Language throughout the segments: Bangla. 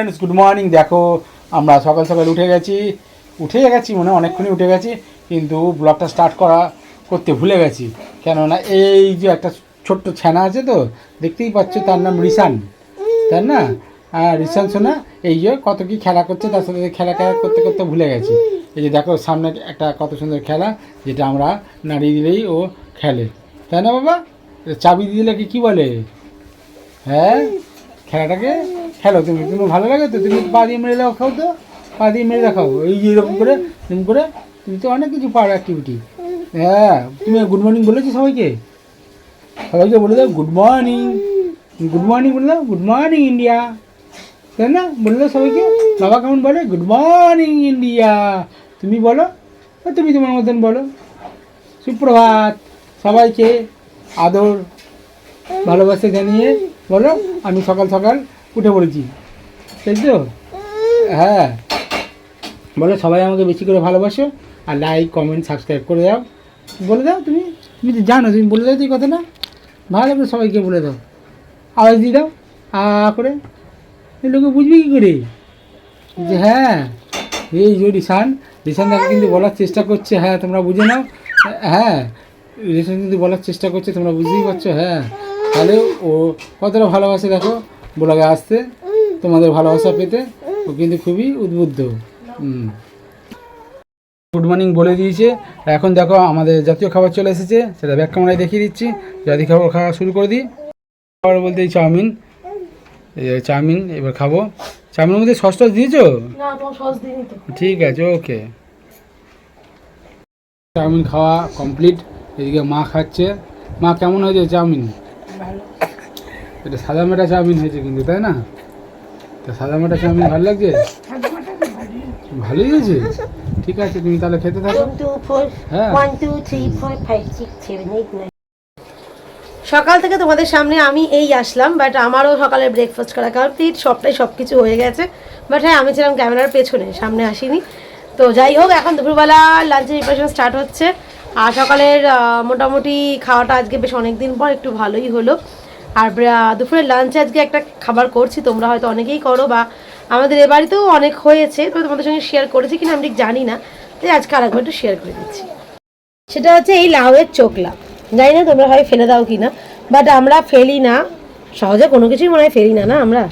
ফ্রেন্ডস গুড মর্নিং দেখো, আমরা সকাল সকাল উঠে গেছি। উঠে গেছি মনে হয় অনেকক্ষণই উঠে গেছি, কিন্তু ব্লগটা স্টার্ট করা করতে ভুলে গেছি। কেননা এই যে একটা ছোট্ট ছানা আছে তো, দেখতেই পাচ্ছ তার নাম রিসান তাই না? আর রিসান শোনা এই যে কত কি খেলা করছে, তার সাথে খেলা খেলা করতে করতে ভুলে গেছি। এই যে দেখো, সামনে একটা কত সুন্দর খেলা, যেটা আমরা নাড়িয়ে দিলেই ও খেলে। তাই না বাবা? চাবি দিলে কী বলে? হ্যাঁ? খেলাটাকে? খেলো তুমি তুমি ভালো লাগে তো? তুমি পা দিয়ে মেরে দাও, খাও তো। পা দিয়ে মেরে রাখাও এই এরকম করে এরকম করে, তুমি তো অনেক কিছু পারো অ্যাক্টিভিটি হ্যাঁ তুমি গুড মর্নিং বলেছ সবাইকে? সবাইকে বলে দাও গুড মর্নিং গুড মর্নিং বলে দাও গুড মর্নিং ইন্ডিয়া তাই না? বলে দাও সবাইকে। বাবা কেমন বলে? গুড মর্নিং ইন্ডিয়া তুমি বলো তুমি তোমার মতন বলো। সুপ্রভাত। সবাইকে আদর, ভালোবাসা জানিয়ে বলো, আমি সকাল সকাল উঠে পড়েছি। তাই তো? হ্যাঁ। বলো, সবাই আমাকে বেশি করে ভালোবাসো আর লাইক কমেন্ট সাবস্ক্রাইব করে দাও। বলে দাও তুমি। তুমি তো জানো, তুমি বলে দাও তো এই কথাটা। ভালো করে সবাইকে বলে দাও। আওয়াজ দিয়ে দাও। আ করে। লোকে বুঝবে কী করে? যে হ্যাঁ এই যে রিসান রিসান তাকে কিন্তু বলার চেষ্টা করছে। হ্যাঁ তোমরা বুঝে নাও। হ্যাঁ রিসান কিন্তু বলার চেষ্টা করছে, তোমরা বুঝতেই পারছ। হ্যাঁ তাহলে ও কতটা ভালোবাসে দেখো। বলাকে আসতে তোমাদের ভালোবাসা পেতে। ও কিন্তু খুবই উদ্বুদ্ধ। হুম। গুড মর্নিং বলে দিয়েছে। এখন দেখো আমাদের জাতীয় খাবার চলে এসেছে। সেটা ব্যাক ক্যামেরায় দেখিয়ে দিচ্ছি। জাতীয় খাবার খাওয়া শুরু করে দিই। খাবার বলতে এই চাউমিন। এই চাউমিন এবার খাব। চাউমিনের মধ্যে সস টস দিয়েছ? না সস দিইনি তো। ঠিক আছে ওকে। চাউমিন খাওয়া কমপ্লিট। এদিকে মা খাচ্ছে। মা কেমন হয়েছে চাউমিন? ভালো। এটা সাদা মেটা চাউমিন হয়েছে কিন্তু তাই না? তা সাদা মেটা চাউমিন ভালো লাগছে? ভালোই হয়েছে? ঠিক আছে তুমি তাহলে খেতে থাকো. হ্যাঁ. সকাল থেকে তোমাদের সামনে আমি এই আসলাম বাট আমারও সকালে ব্রেকফাস্ট করা কমপ্লিট সবটাই সব কিছু হয়ে গেছে। বাট হ্যাঁ আমি ছিলাম ক্যামেরার পেছনে সামনে আসিনি। তো যাই হোক এখন দুপুরবেলা লাঞ্চের প্রিপারেশন স্টার্ট হচ্ছে। আর সকালের মোটামুটি খাওয়াটা আজকে বেশ অনেক দিন পর একটু ভালোই হলো। আর দুপুরের লাঞ্চে আজকে একটা খাবার করছি, তোমরা হয়তো অনেকেই করো বা আমাদের এ বাড়িতেও অনেক হয়েছে, তো তোমাদের সঙ্গে শেয়ার করেছি কিনা আমি ঠিক জানি না তাই আজকে আর একবার একটু শেয়ার করে দিচ্ছি। সেটা হচ্ছে এই লাউয়ের চোকলা। জানি না তোমরা হয় ফেলে দাও কি না বাট আমরা ফেলি না, সহজে কোনো কিছুই মনে হয় ফেলি না না আমরা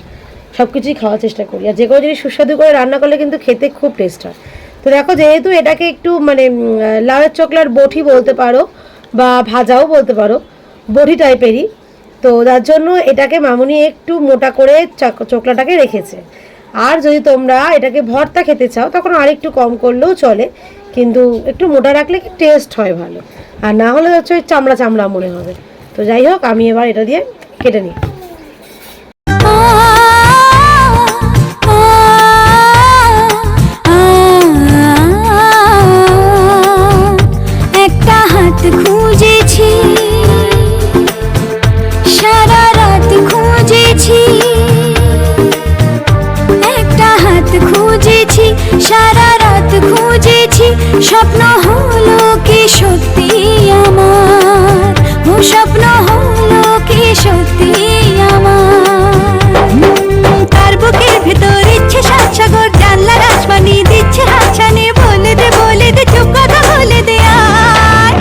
সব কিছুই খাওয়ার চেষ্টা করি। আর যে কোনো জিনিস সুস্বাদু করে রান্না করলে কিন্তু খেতে খুব টেস্ট হয়। তো দেখো যেহেতু এটাকে একটু মানে লাউয়ের চোকলার বটি বলতে পারো বা ভাজাও বলতে পারো, বটি টাইপেরই তো তার জন্য এটাকে মামুনি একটু মোটা করে চোকলাটাকে রেখেছে। আর যদি তোমরা এটাকে ভর্তা খেতে চাও, তখন আর একটু কম করলেও চলে, কিন্তু একটু মোটা রাখলে কি টেস্ট হয় ভালো। আর না হলে হচ্ছে চামড়া চামড়া মনে হবে। তো যাই হোক, আমি এবার এটা দিয়ে কেটে নিই। স্বপ্ন হলো কি সত্যি আমার? ও স্বপ্ন হলো কি সত্যি আমার? তার বুকের ভেতর ইচ্ছে সাত সাগর দিচ্ছে বলে দে বলে দে চুপ কথা বলে দে আর।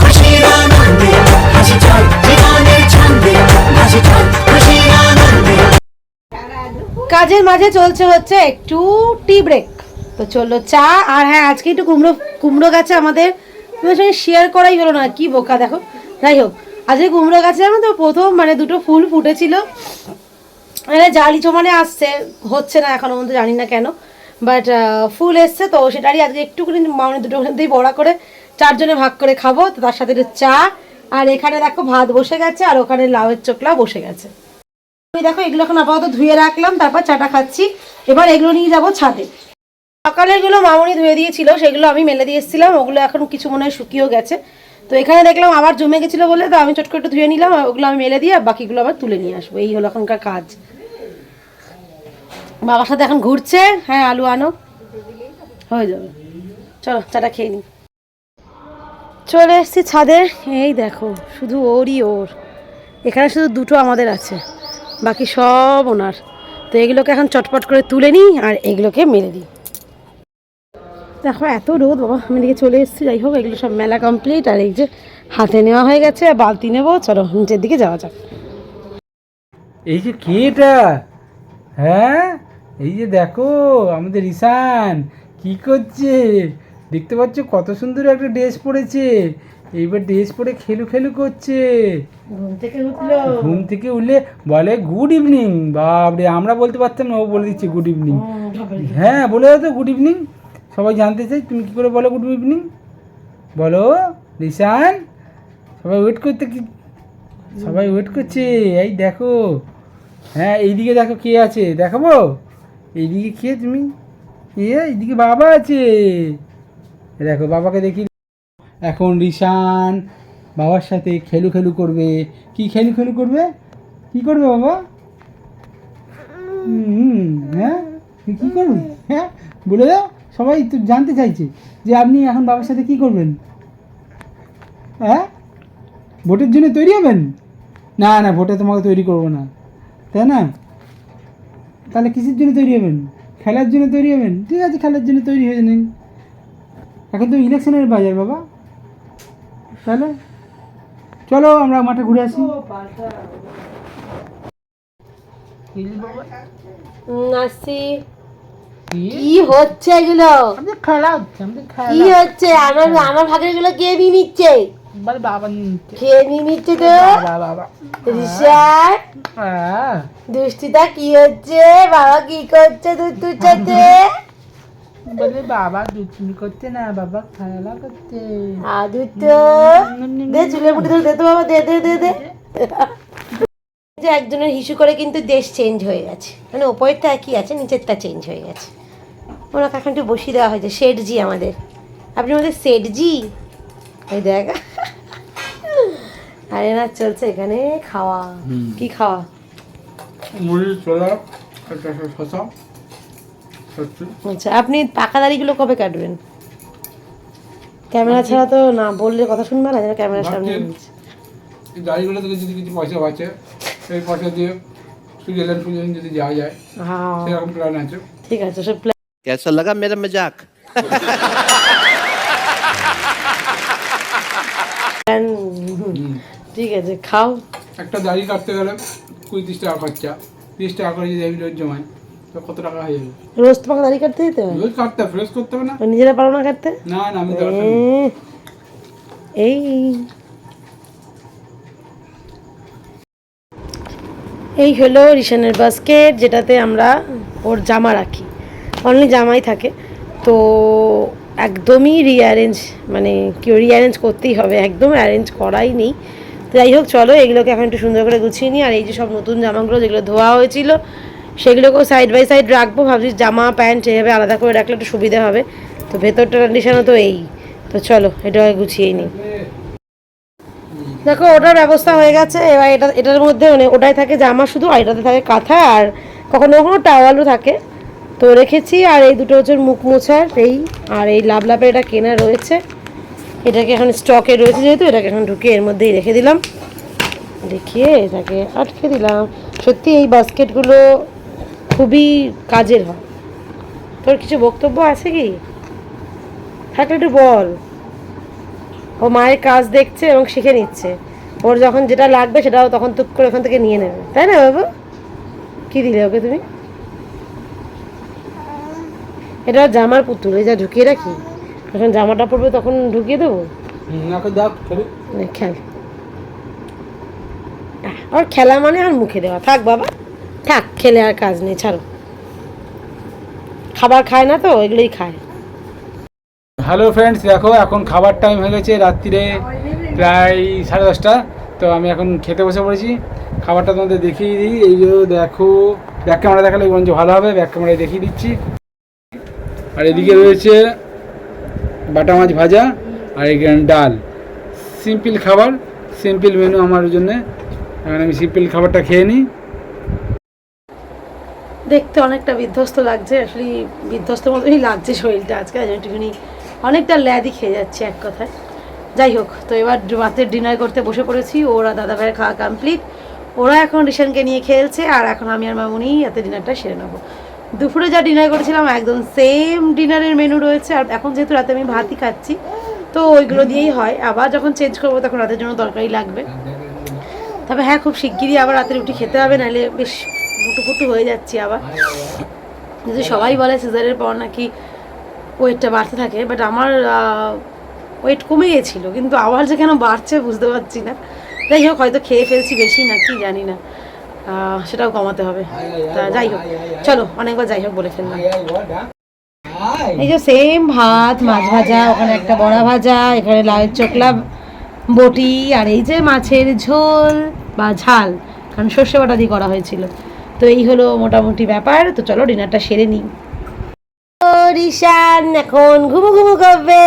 খুশির আনন্দে হাসি চল জীবনের ছন্দে হাসি চল খুশির আনন্দে। কাজের মাঝে চলছে হচ্ছে একটু টি ব্রেক তো চলল চা আর হ্যাঁ আজকে একটু কুমড়ো কুমড়ো গাছে আমাদের তোমার সঙ্গে শেয়ার করাই হলো না, কি বোকা, দেখো। যাই হোক, আজকে কুমড়ো গাছে জানো তো প্রথম মানে দুটো ফুল ফুটেছিল। মানে জালি জমানে আসছে, হচ্ছে না এখনও পর্যন্ত, জানি না কেন। বাট ফুল এসছে তো, সেটারই আজকে একটুখানি মানে দুটো দিয়ে বড়া করে চারজনে ভাগ করে খাব। তো তার সাথে চা, আর এখানে দেখো ভাত বসে গেছে, আর ওখানে লাউয়ের চোকলা বসে গেছে। দেখো, এগুলো এখন আপাতত ধুয়ে রাখলাম, তারপর চাটা খাচ্ছি। এবার এগুলো নিয়ে যাব ছাদে। সকালেরগুলো মামনি ধুয়ে দিয়েছিল, সেগুলো আমি মেলে দিয়ে এসেছিলাম, ওগুলো এখন কিছু মনে হয় শুকিয়েও গেছে। তো এখানে দেখলাম আবার জমে গেছিল বলে, তো আমি চট করে একটু ধুয়ে নিলাম ওগুলো আমি মেলে দিয়ে বাকিগুলো আবার তুলে নিয়ে আসব। এই হলো এখনকার কাজ। বাবার সাথে এখন ঘুরছে হ্যাঁ আলু আনো। হয়ে যাবে। চলো, চাটা খেয়ে নিই চলে এসছি ছাদে এই দেখো, শুধু ওরই ওর। এখানে শুধু দুটো আমাদের আছে, বাকি সব ওনার। তো এগুলোকে এখন চটপট করে তুলে নিই, আর এগুলোকে মেরে দিই। দেখো এত রোদ বাবা আমি দিকে চলে এসেছি যাই হোক এগুলো সব মেলা কমপ্লিট আর এই যে হাতে নেওয়া হয়ে গেছে আর বালতি নেব চলো নিচের দিকে যাওয়া যাক। এই যে কে এটা হ্যাঁ? এই যে দেখো আমাদের ঈশান কি করছে? দেখতে পাচ্ছ কত সুন্দর একটা ড্রেস পরেছে। এইবার ড্রেস পরে খেলু খেলু করছে। ঘুম থেকে উঠল। ঘুম থেকে উঠলে বলে গুড ইভিনিং বাপরে আমরা বলতে পারতাম না ও বলে দিচ্ছে গুড ইভিনিং হ্যাঁ বলে দাও তো গুড ইভিনিং সবাই জানতে চাই, তুমি কি করে বলো গুড ইভিনিং বলো রিশান সবাই ওয়েট করতে কি সবাই ওয়েট করছে, এই দেখো। হ্যাঁ এইদিকে দেখো কে আছে, দেখাবো? এইদিকে কে তুমি? এ এইদিকে বাবা আছে। দেখো, বাবাকে দেখি। এখন রিশান বাবার সাথে খেলু খেলু করবে। কি খেলু খেলু করবে? কি করবে বাবা? হ্যাঁ? কি করবে? হ্যাঁ? বলে দাও। সবাই তো জানতে চাইছে যে আপনি এখন বাবার সাথে কি করবেন? হ্যাঁ? ভোটের জন্য তৈরি হবেন? না না, ভোটে তোমাকে তৈরি করব না। তাই না? তাহলে কিসের জন্য তৈরি হবেন? খেলার জন্য তৈরি হবেন? ঠিক আছে, খেলার জন্য তৈরি হয়ে নিন। এখন তো ইলেকশনের বাজার বাবা। তাহলে? চলো, আমরা মাঠে ঘুরে আসি। নাসি কি? হচ্ছে এগুলো? খেলা হচ্ছে কি হচ্ছে। আমার আমার ভাগেরগুলো কে নিয়ে নিচ্ছে? বাবা নিচ্ছে। কে নিয়ে নিচ্ছে তো? হ্যাঁ। দুষ্টিটা কি হচ্ছে? বাবা কি করছে দুধ বলে বাবা না বাবা খেলা করছে। আদু তো। দে মুঠি ধরে দে তো বাবা দে দে দে দে। যে একজনের হিসু করে কিন্তু দেশ চেঞ্জ হয়ে গেছে। মানে ওপরেরটা একই আছে নিচেরটা চেঞ্জ হয়ে গেছে। ওনাকে এখন একটু বসিয়ে দেওয়া হয়েছে শেঠজি আমাদের। আপনি আমাদের শেঠজি? ওই দেখ। আরে না চলছে এখানে খাওয়া। কি খাওয়া? মুড়ি ছোলা একটা আচ্ছা আপনি পাকা দাড়িগুলো কবে কাটবেন? ক্যামেরা ছাড়া তো না বললে কথা শুনবে না যেন ক্যামেরার সামনে থেকে যদি কিছু পয়সা বাঁচে এই পয়সা দিয়ে সুইজারল্যান্ড সুইজারল্যান্ড যদি যাওয়া যায় হ্যাঁ সেরকম প্ল্যান আছে ঠিক আছে সব প্ল্যান कैसा लगा मेरा मजाक ঠিক আছে খাও একটা দাড়ি কাটতে গেলে কুড়ি তিরিশ টাকা খরচা তিরিশ টাকা করে যদি এগুলো জমায় তো কত টাকা হয়ে যাবে রোজ তোমাকে দাড়ি কাটতে দিতে হয় রোজ কাটতে ফ্রেশ করতে হবে না ও নিজেরা পারো না কাটতে না না আমি দরকার নেই। এ, এই এই হলো রিশানের বাস্কেট যেটাতে আমরা ওর জামা রাখি। অনলি জামাই থাকে। তো একদমই রিঅ্যারেঞ্জ মানে কেউ রিঅ্যারেঞ্জ করতেই হবে। একদম অ্যারেঞ্জ করাই নেই। তো যাই হোক, চলো, এগুলোকে এখন একটু সুন্দর করে গুছিয়ে নিই। আর এই যে সব নতুন জামাগুলো, যেগুলো ধোয়া হয়েছিল, সেগুলোকেও সাইড বাই সাইড রাখব। ভাবছি জামা, প্যান্ট, এভাবে আলাদা করে রাখলে একটু সুবিধা হবে। তো ভেতরটা কন্ডিশনও তো এই। তো চলো এটা গুছিয়েই নিই। দেখো, ওটার ব্যবস্থা হয়ে গেছে। এবার এটা এটার মধ্যে মানে ওটাই থাকে জামা শুধু, আর এটাতে থাকে কাঁথা, আর কখনো কখনো টাওয়ালও থাকে। তো রেখেছি, আর এই দুটো হচ্ছে মুখ মোছার, এই আর এই লাভ লাভের এটা কেনা রয়েছে। এটাকে এখন স্টকে রয়েছে যেহেতু, এটাকে এখন ঢুকে এর মধ্যেই রেখে দিলাম। দেখিয়ে এটাকে আটকে দিলাম। সত্যি এই বাস্কেটগুলো খুবই কাজের হয়। তোর কিছু বক্তব্য আছে কি? থাকলে একটু বল। ও মায়ের কাজ দেখছে এবং শিখে নিচ্ছে। ওর যখন যেটা লাগবে সেটাও তখন টুক করে ওখান থেকে নিয়ে নেবে। তাই না বাবু? কি দিলে ওকে তুমি? এটা জামার পুতুল এই যা ঢুকিয়ে রাখি। যখন জামাটা পরবে তখন ঢুকিয়ে দেবো? খেল। আর খেলা মানে আর মুখে দেওয়া। থাক বাবা থাক খেলে আর কাজ নেই ছাড়ো। খাবার খায় না তো এগুলোই খায়। হ্যালো ফ্রেন্ডস, দেখো এখন খাবার টাইম হয়ে গেছে রাত্রিরে প্রায় সাড়ে দশটা। তো আমি এখন খেতে বসে পড়েছি। খাবারটা তোমাদের দেখিয়ে দিই। এই যে দেখো ব্যাক ক্যামেরা দেখালে বরঞ্চ ভালো হবে ব্যাক ক্যামেরায় দেখিয়ে দিচ্ছি। আর এদিকে রয়েছে বাটা মাছ ভাজা আর এখানে ডাল। সিম্পল খাবার সিম্পল মেনু আমার জন্য। এখন আমি সিম্পল খাবারটা খেয়ে নিই। দেখতে অনেকটা বিধ্বস্ত লাগছে। আসলে বিধ্বস্ত মতোই লাগছে শরীরটা। আজকে আজ একটুখানি অনেকটা ল্যাদি খেয়ে যাচ্ছে এক কথায়। যাই হোক, তো এবার রাতের ডিনার করতে বসে পড়েছি। ওরা দাদা ভাইয়ের খাওয়া কমপ্লিট ওরা এখন রিশানকে নিয়ে খেলছে, আর এখন আমি আর মামুনি এতে ডিনারটা সেরে নেব। দুপুরে যা ডিনার করেছিলাম, একদম সেম ডিনারের মেনু রয়েছে। আর এখন যেহেতু রাতে আমি ভাতই খাচ্ছি, তো ওইগুলো দিয়েই হয়। আবার যখন চেঞ্জ করব, তখন রাতের জন্য তরকারি লাগবে। তবে হ্যাঁ খুব শিগগিরই আবার রাতে রুটি খেতে হবে, নাহলে বেশ মুটু ফুটু হয়ে যাচ্ছি আবার। কিন্তু সবাই বলে সিজারের পর নাকি ওয়েটটা বাড়তে থাকে বাট আমার ওয়েট কমে গেছিল কিন্তু আবার যে কেন বাড়ছে বুঝতে পারছি না। যাই হোক হয়তো খেয়ে ফেলছি বেশি না কি জানি না। সেটাও কমাতে হবে। তা যাই হোক চলো অনেকবার যাই হোক বলে ফেললাম। এই যে সেম ভাত মাছ ভাজা ওখানে একটা বড়া ভাজা এখানে লাউয়ের চোকলা বটি আর এই যে মাছের ঝোল বা ঝাল কারণ সর্ষে বাটা দিয়ে করা হয়েছিল। তো এই হলো মোটামুটি ব্যাপার তো চলো ডিনারটা সেরে নিই। রিশান এখন ঘুমু ঘুমু করবে।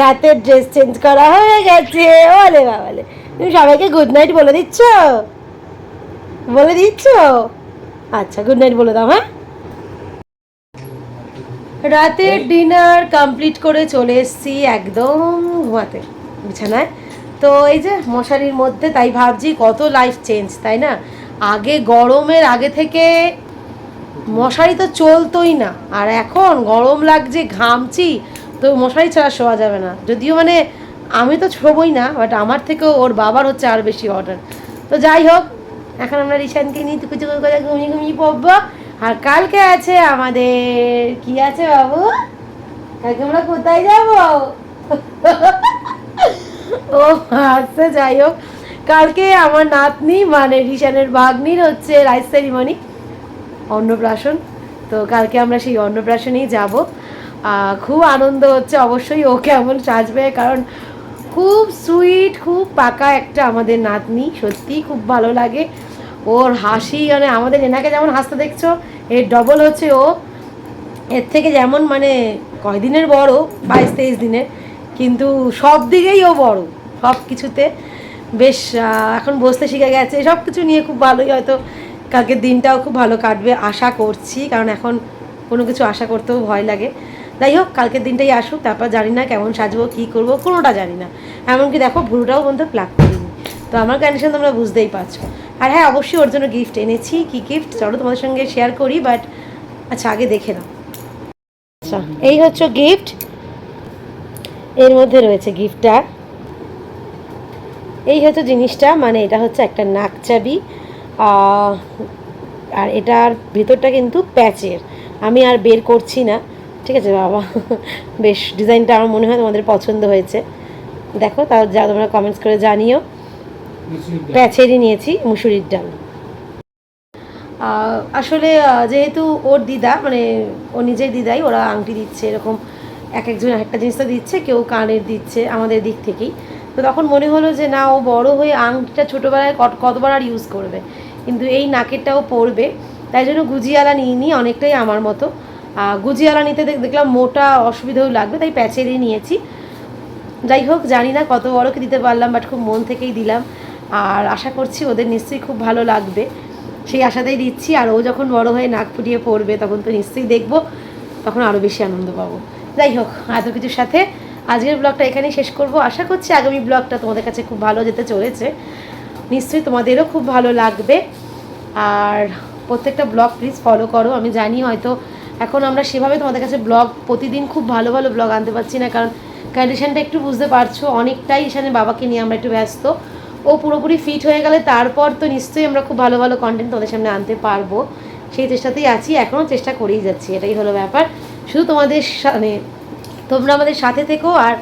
রাতের ড্রেস চেঞ্জ করা হয়ে গেছে। ওলে বাবালে তুমি সবাইকে গুড নাইট বলে দিচ্ছ? বলে দিচ্ছ? আচ্ছা গুড নাইট বলে দাও হ্যাঁ? রাতের ডিনার কমপ্লিট করে চলে এসেছি একদম ঘুমাতে বিছানায়। তো এই যে মশারির মধ্যে তাই ভাবছি কত লাইফ চেঞ্জ তাই না? আগে গরমের আগে থেকে মশারি তো চলতোই না। আর এখন গরম লাগছে, ঘামছি, তো মশারি ছাড়া শোয়া যাবে না। যদিও মানে আমি তো শোবই না বাট আমার থেকেও ওর বাবার হচ্ছে আর বেশি অর্ডার তো যাই হোক, এখন আমরা রিশানকে নিয়ে টুকু করে ঘুমিয়ে ঘুমিয়ে পড়ব। আর কালকে আছে আমাদের, কি আছে বাবু? কালকে আমরা কোথায় যাব? ও আচ্ছা যাই হোক। কালকে আমার নাতনি মানে রিশানের ভাগ্নির হচ্ছে রাইস সেরিমনি অন্নপ্রাশন। তো কালকে আমরা সেই অন্নপ্রাশনেই যাব। খুব আনন্দ হচ্ছে অবশ্যই ও কেমন সাজবে, কারণ খুব সুইট, খুব পাকা একটা আমাদের নাতনি সত্যি খুব ভালো লাগে। ওর হাসি মানে আমাদের এনাকে যেমন হাসতে দেখছ, এর ডবল হচ্ছে ও। এর থেকে যেমন মানে কয়দিনের বড়? বাইশ, তেইশ দিনের। কিন্তু সব দিকেই ও বড়, সব কিছুতে। বেশ এখন বসতে শিখে গেছে, সব কিছু নিয়ে খুব ভালোই হয়তো কালকের দিনটাও খুব ভালো কাটবে আশা করছি কারণ এখন কোনো কিছু আশা করতেও ভয় লাগে। যাই হোক কালকের দিনটাই আসুক তারপর জানি না কেমন সাজবো কী করব কোনোটা জানি না। এমনকি দেখো ভুরুটাও পর্যন্ত প্লাক করিনি। তো আমার কন্ডিশন তোমরা বুঝতেই পারছ। আর হ্যাঁ অবশ্যই ওর জন্য গিফট এনেছি। কি গিফট চলো তোমাদের সঙ্গে শেয়ার করি বাট আচ্ছা আগে দেখে নাও। আচ্ছা এই হচ্ছে গিফট এর মধ্যে রয়েছে গিফটটা এই হচ্ছে জিনিসটা মানে এটা হচ্ছে একটা নাকচাবি আহ, আর এটার ভেতরটা কিন্তু প্যাচের। আমি আর বের করছি না। ঠিক আছে বাবা। বেশ ডিজাইনটা আমার মনে হয় তোমাদের পছন্দ হয়েছে। দেখো তাও যা তোমরা কমেন্টস করে জানিও। প্যাচেরই নিয়েছি মুসুরির ডাল। আসলে যেহেতু ওর দিদা মানে ও নিজের দিদাই ওরা আংটি দিচ্ছে এরকম এক একজন একটা জিনিস তো দিচ্ছে কেউ কানের দিচ্ছে আমাদের দিক থেকেই। তো তখন মনে হলো যে না, ও বড় হয়ে আংটিটা ছোটোবেলায় কত- কতবার আর ইউজ করবে। কিন্তু এই নাকেরটাও পরবে। তাই জন্য গুজিয়ালা নিয়ে নিই অনেকটাই আমার মতো। গুজিয়ালা নিতে দেখলাম মোটা অসুবিধাও লাগবে, তাই প্যাচেরই নিয়েছি। যাই হোক, জানি না কত বড় কি দিতে পারলাম বাট খুব মন থেকেই দিলাম। আর আশা করছি ওদের নিশ্চয়ই খুব ভালো লাগবে। সেই আশাতেই দিচ্ছি, আর ও যখন বড় হয়ে নাক ফুটিয়ে পড়বে, তখন তো নিশ্চয়ই দেখব, তখন আরও বেশি আনন্দ পাবো। যাই হোক এত কিছুর সাথে আজকের ব্লগটা এখানেই শেষ করব। আশা করছি আগামী ব্লগটা তোমাদের কাছে খুব ভালো যেতে চলেছে। নিশ্চয়ই তোমাদেরও খুব ভালো লাগবে। আর প্রত্যেকটা ব্লগ প্লিজ ফলো করো। আমি জানি হয়তো এখন আমরা সেভাবে তোমাদের কাছে ব্লগ প্রতিদিন খুব ভালো ভালো ব্লগ আনতে পারছি না, কারণ কন্ডিশনটা একটু বুঝতে পারছ, অনেকটাই এখানে বাবাকে নিয়ে আমরা একটু ব্যস্ত। ও পুরোপুরি ফিট হয়ে গেলে তারপর তো নিশ্চয়ই আমরা খুব ভালো ভালো কন্টেন্ট তোমাদের সামনে আনতে পারব। সেই চেষ্টাতেই আছি এখনও চেষ্টা করেই যাচ্ছি, এটাই হলো ব্যাপার। শুধু তোমাদের মানে তোমরা আমাদের সাথে থেকো আর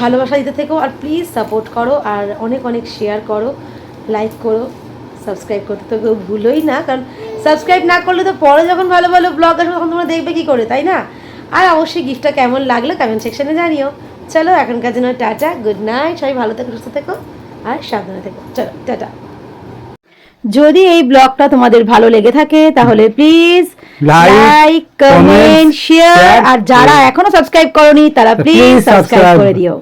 ভালোবাসা দিতে থেকো আর প্লিজ সাপোর্ট করো আর অনেক অনেক শেয়ার করো লাইক করো সাবস্ক্রাইব করতে তো কেউ ভুলোই না, কারণ সাবস্ক্রাইব না করলে তো পরে যখন ভালো ভালো ব্লগ আসবে তখন তোমরা দেখবে কী করে, তাই না? আর অবশ্যই গিফটটা কেমন লাগল কমেন্ট সেকশনে জানিও। চলো, এখনকার জন্য টাটা গুড নাইট সবাই ভালো থেকো, সুস্থ থেকো আর সাবধানে থেকো। চলো, টাটা। যদি এই ব্লগটা তোমাদের ভালো লেগে থাকে তাহলে প্লিজ লাইক কমেন্ট শেয়ার আর যারা এখনও সাবস্ক্রাইব করনি তারা প্লিজ সাবস্ক্রাইব করে দিও।